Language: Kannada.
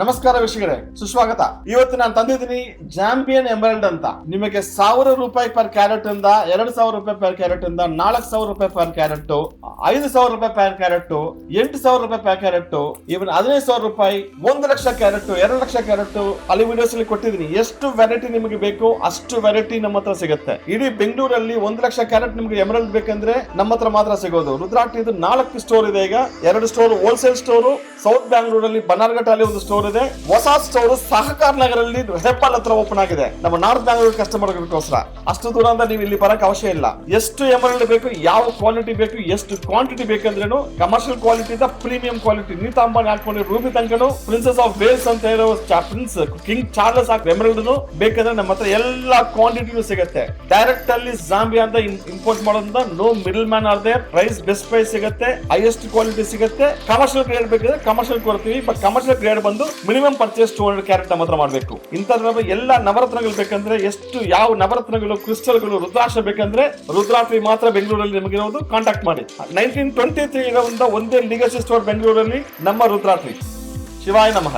ನಮಸ್ಕಾರ ವೀಕ್ಷಕರೇ, ಸುಸ್ವಾಗತ. ಇವತ್ತು ನಾನು ತಂದಿದ್ದೀನಿ ಜಾಂಪಿಯನ್ ಎಮರಲ್ಡ್ ಅಂತ. ನಿಮಗೆ ಸಾವಿರ ರೂಪಾಯಿ ಪರ್ ಕ್ಯಾರೆಟ್ ಇಂದ, ಎರಡ್ ಸಾವಿರ ರೂಪಾಯಿ ಪರ್ ಕ್ಯಾರೆಟ್ ಇಂದ, ನಾಲ್ಕು ಸಾವಿರ ರೂಪಾಯಿ ಪರ್ ಕ್ಯಾರೆಟ್ ಐದು ಸಾವಿರ ರೂಪಾಯಿ ಪರ್ ಕ್ಯಾರೆಟ್ ಎಂಟು ಸಾವಿರ ರೂಪಾಯಿ ಪರ್ ಕ್ಯಾರೆಟ್ ಇವನ್ ಹದಿನೈದು ಸಾವಿರ ರೂಪಾಯಿ, ಒಂದು ಲಕ್ಷ ಕ್ಯಾರೆಟ್ ಎರಡು ಲಕ್ಷ ಕ್ಯಾರೆಟ್ ಅಲ್ಲಿ ವಿಡಿಯೋಸ್ ಅಲ್ಲಿ ಕೊಟ್ಟಿದ್ದೀನಿ. ಎಷ್ಟು ವೆರೈಟಿ ನಿಮಗೆ ಬೇಕು, ಅಷ್ಟು ವೆರೈಟಿ ನಮ್ಮ ಹತ್ರ ಸಿಗುತ್ತೆ. ಇಡೀ ಬೆಂಗಳೂರಲ್ಲಿ ಒಂದು ಲಕ್ಷ ಕ್ಯಾರೆಟ್ ನಿಮಗೆ ಎಮರಲ್ಡ್ ಬೇಕಂದ್ರೆ ನಮ್ಮ ಹತ್ರ ಮಾತ್ರ ಸಿಗೋದು. ರುದ್ರಾಟ್ ಇದು ನಾಲ್ಕು ಸ್ಟೋರ್ ಇದೆ ಈಗ. ಎರಡು ಸ್ಟೋರ್ ಹೋಲ್ಸೇಲ್ ಸ್ಟೋರ್ ಸೌತ್ ಬ್ಯಾಂಗ್ಳೂರಲ್ಲಿ ಅಲ್ಲಿ ಒಂದು ಸ್ಟೋರ್ ಇದೆ ಹೊಸ ಸ್ಟೋರ್ ಸಹಕಾರ ನಗರಲ್ಲಿ ಹೆಬ್ಬಾಲ್ ಹತ್ರ ಓಪನ್ ಆಗಿದೆ. ನಮ್ಮ ನಾರ್ತ್ ಬ್ಯಾಂಗ್ಳೂರ್ ಕಸ್ಟಮರ್ಗೋಸ್ಕರ ಅಷ್ಟು ದೂರ ಅಂದ್ರೆ ನೀವು ಇಲ್ಲಿ ಬರಕ್ ಅವಶ್ಯ ಇಲ್ಲ. ಎಷ್ಟು ಎಮರಲ್ಡ್ ಬೇಕು, ಯಾವ ಕ್ವಾಲಿಟಿ ಬೇಕು, ಎಷ್ಟು ಕ್ವಾಂಟಿಟಿ ಬೇಕಂದ್ರೇನು ಕಮರ್ಷಿಯಲ್ ಕ್ವಾಲಿಟಿ ಇಂದ ಪ್ರೀಮಿಯಂ ಕ್ವಾಲಿಟಿ ನೀತ ಅಂಬಾನಿ ಹಾಕೊಂಡು ರೂಬಿ ತನಕನು ಪ್ರಿನ್ಸಸ್ ಆಫ್ ವೇಲ್ಸ್ ಅಂತ ಇರೋ ಪ್ರಿನ್ಸ್ ಕಿಂಗ್ ಚಾರ್ಲಸ್ ಹಾಕಿ ಎಮರಲ್ಡ್ ಬೇಕಂದ್ರೆ ನಮ್ಮ ಹತ್ರ ಎಲ್ಲಾ ಕ್ವಾಂಟಿಟಿನೂ ಸಿಗುತ್ತೆ. ಡೈರೆಕ್ಟ್ ಅಲ್ಲಿ ಜಾಂಬಿ ಅಂತ ಇಂಪೋರ್ಟ್ ಮಾಡೋದ್ರಿಂದ no middle man are there price best price ಸಿಗುತ್ತೆ. ಹೈಯೆಸ್ಟ್ ಕ್ವಾಲಿಟಿ ಸಿಗುತ್ತೆ. ಕಮರ್ಷಿಯಲ್ ಗ್ರೇಡ್ ಬೇಕಿದ್ರೆ ಕಮರ್ಷಿಯಲ್ ಕೊಡ್ತೀವಿ. ಬಟ್ ಕಮರ್ಷಿಯಲ್ ಗ್ರೇಡ್ ಬಂದು minimum purchase two hundred carat ನಮ್ಮ ಹತ್ರ ಮಾಡಬೇಕು. ಇಂಥದ್ರ ಎಲ್ಲ ನವರತ್ನಗಳು ಬೇಕಂದ್ರೆ ಎಷ್ಟು ಯಾವ ನವರತ್ನಗಳು, ಕ್ರಿಸ್ಟಲ್ಗಳು, ರುದ್ರಾಕ್ಷ ಬೇಕಂದ್ರೆ ರುದ್ರಾತ್ರಿ ಮಾತ್ರ ಬೆಂಗಳೂರಲ್ಲಿ ನಿಮಗಿರೋದು. ಕಾಂಟ್ಯಾಕ್ಟ್ ಮಾಡಿ. ನೈನ್ಟೀನ್ ಟ್ವೆಂಟಿ ತ್ರೀ ಒಂದೇ ಲಿಗಸಿ ಸ್ಟೋರ್ ಬೆಂಗಳೂರಲ್ಲಿ ನಮ್ಮ ರುದ್ರಾತ್ರಿ ಶಿವಾಯ ನಮಃ.